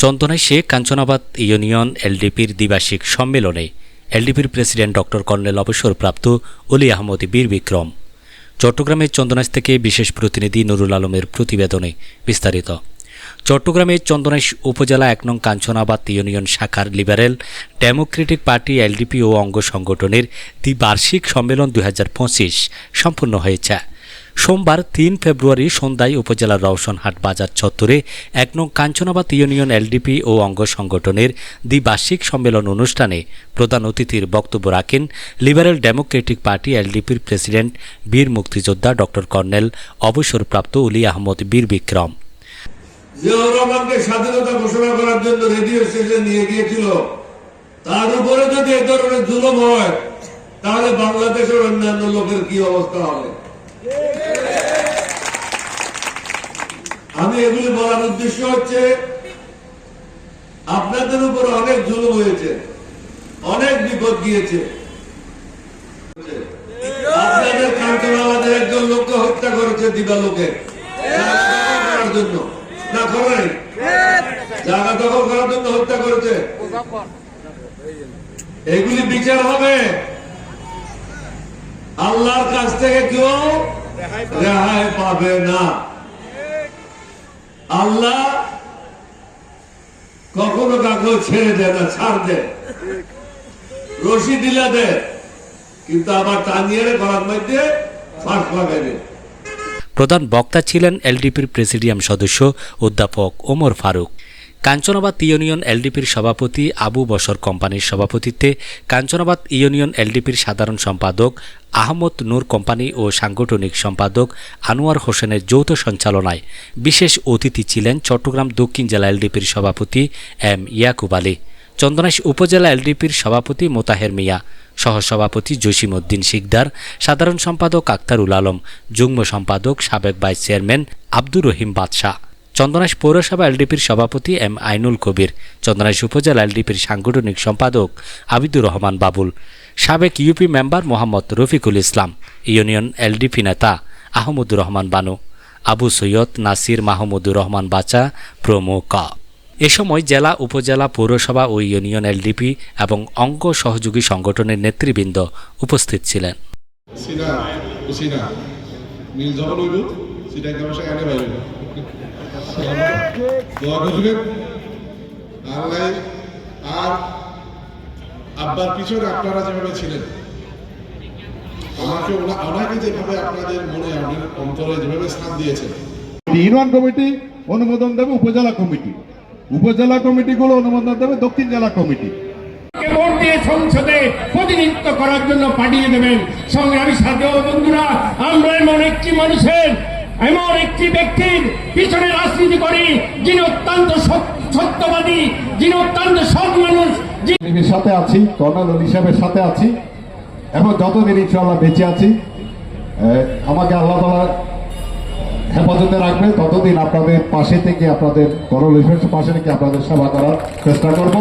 চন্দনায় Sheikh Kanchanabad union এলডিপির দ্বিবার্ষিক সম্মেলনে এলডিপির president doctor colonel অবসরপ্রাপ্ত অলি আহমদ বীর বিক্রম। চট্টগ্রামের চন্দনাইশ থেকে বিশেষ প্রতিনিধি নুরুল আলমের প্রতিবেদনে বিস্তারিত। চট্টগ্রামের চন্দনাইশ উপজেলা এক নং কাঞ্চনাবাদ ইউনিয়ন শাখার লিবারেল ডেমোক্রেটিক পার্টি এলডিপি ও অঙ্গ সংগঠনের দ্বিবার্ষিক সম্মেলন দু হাজার পঁচিশ সম্পন্ন হয়েছে। সোমবার তিন ফেব্রুয়ারি সন্ধ্যায় উপজেলার রওশনহাট বাজার চত্বরে এক নং কাঞ্চনাবাদ ইউনিয়ন এলডিপি ও অঙ্গ সংগঠনের দ্বিবার্ষিক সম্মেলন অনুষ্ঠানে প্রধান অতিথির বক্তব্য রাখেন লিবারেল ডেমোক্রেটিক পার্টি এলডিপির প্রেসিডেন্ট বীর মুক্তিযোদ্ধা ডক্টর কর্নেল অবসরপ্রাপ্ত উলি আহমদ বীর বিক্রম। স্বাধীনতা ঘোষণা করার জন্য রেডিও স্টেশন নিয়ে গিয়েছিল। তার উপরে যদি এ ধরনের হয়, তাহলে বাংলাদেশের অন্যান্য লোকের কি অবস্থা হবে? আমি এগুলি বলার উদ্দেশ্য হচ্ছে, আপনাদের উপর অনেক জুলুম হয়েছে, অনেক বিপদ গিয়েছে। আপনাদের কাঞ্চনাবাদের একজন লোককে হত্যা করেছে দিবালোকে। করার জন্য। না, করে জায়গা দখল করার জন্য হত্যা করেছে। এগুলি বিচার হবে। আল্লাহর কাছ থেকে কেউ রেহাই পাবে না। আল্লাহ কখনো কাউকে ছেড়ে দেয় না, ছাড় দেয় রশি দিলে দেয় কিন্তু আবার টানিয়ে গলার মধ্যে ফাঁস লাগাইবে প্রধান বক্তা ছিলেন এলডিপির প্রেসিডিয়াম সদস্য অধ্যাপক ওমর ফারুক। কাঞ্চনাবাদ ইউনিয়ন এলডিপির সভাপতি আবু বসর কোম্পানির সভাপতিত্বে কাঞ্চনাবাদ ইউনিয়ন এলডিপির সাধারণ সম্পাদক আহমদ নূর কোম্পানি ও সাংগঠনিক সম্পাদক আনোয়ার হোসেনের যৌথ সঞ্চালনায় বিশেষ অতিথি ছিলেন চট্টগ্রাম দক্ষিণ জেলা এলডিপির সভাপতি এম ইয়াকুব আলী, চন্দনাইশ উপজেলা এলডিপির সভাপতি মোতাহের মিয়া, সহসভাপতি জসিম উদ্দিন শিকদার, সাধারণ সম্পাদক আক্তারুল আলম, যুগ্ম সম্পাদক সাবেক ভাইস চেয়ারম্যান আব্দুর রহিম বাদশাহ। চন্দনাইশ পৌরসভা এলডিপির সভাপতি এম আইনুল কবির চন্দনাইশ উপজেলা এলডিপির সাংগঠনিক সম্পাদক আবিদুর রহমান বাবুল, সাবেক UP member Mohammad Rafiqul Islam, union LDP নেতা আহমদুর রহমান বানু, আবু সৈয়দ নাসির মাহমুদুর রহমান বাচা প্রমুখ। এ সময় জেলা, উপজেলা, পৌরসভা ও ইউনিয়ন এলডিপি এবং অঙ্গ সহযোগী সংগঠনের নেতৃবৃন্দ উপস্থিত ছিলেন। সিনা সিনা মিল যখন একটা ভাষা এনে বাইরে। আল্লাহ আর আব্বার পিছনে আপনারা যেভাবে ছিলেন আমাকে ওনাকে যেভাবে আপনাদের মনে অন্তরে যেভাবে স্থান দিয়েছেন। ইউনিয়ন কমিটি অনুমোদন দেবে উপজেলা কমিটি উপজেলা কমিটিগুলো অনুমোদন দেবে দক্ষিণ জেলা কমিটি ভোট দিয়ে সংসদে প্রতিনিধিত্ব করার জন্য পাঠিয়ে দেবেন? সংগ্রামী সাথী বন্ধুরা আমরা এমন একটি মানুষের এমন একটি ব্যক্তির পিছনে রাজনীতি করি, যিনি অত্যন্ত সত্যবাদী, যিনি অত্যন্ত সৎ মানুষ সাথে আছি, কর্নেল হিসাবের সাথে আছি, এবং যতদিন ইনশাল্লাহ বেঁচে আছি আমাকে আল্লাহ তালা হেফাজতে রাখবে। ততদিন আপনাদের পাশে থেকে, আপনাদের হিসেবে পাশে থেকে আপনাদের সেবা করার চেষ্টা করব।